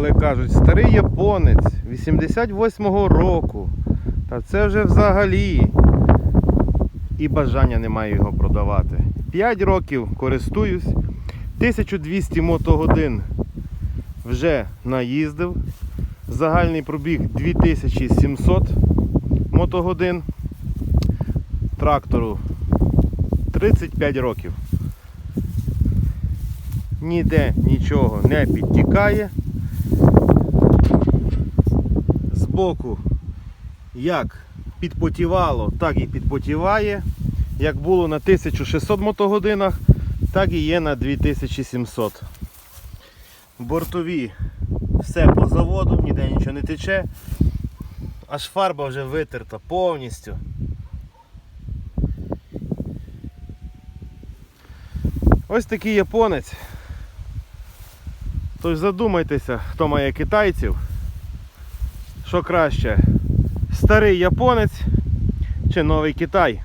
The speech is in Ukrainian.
коли кажуть, старий японець 88-го року. Та це вже взагалі. І бажання немає його продавати. 5 років користуюсь, 1200 мотогодин вже наїздив. Загальний пробіг 2700 мотогодин. Трактору 35 років. Ніде нічого не підтікає. Збоку як підпотівало, так і підпотіває. Як було на 1600 мотогодинах, так і є на 2700. Бортові все по заводу, ніде нічого не тече. Аж фарба вже витерта повністю. Ось такий японець. Тож задумайтеся, хто має китайців, що краще, старий японець чи новий Китай.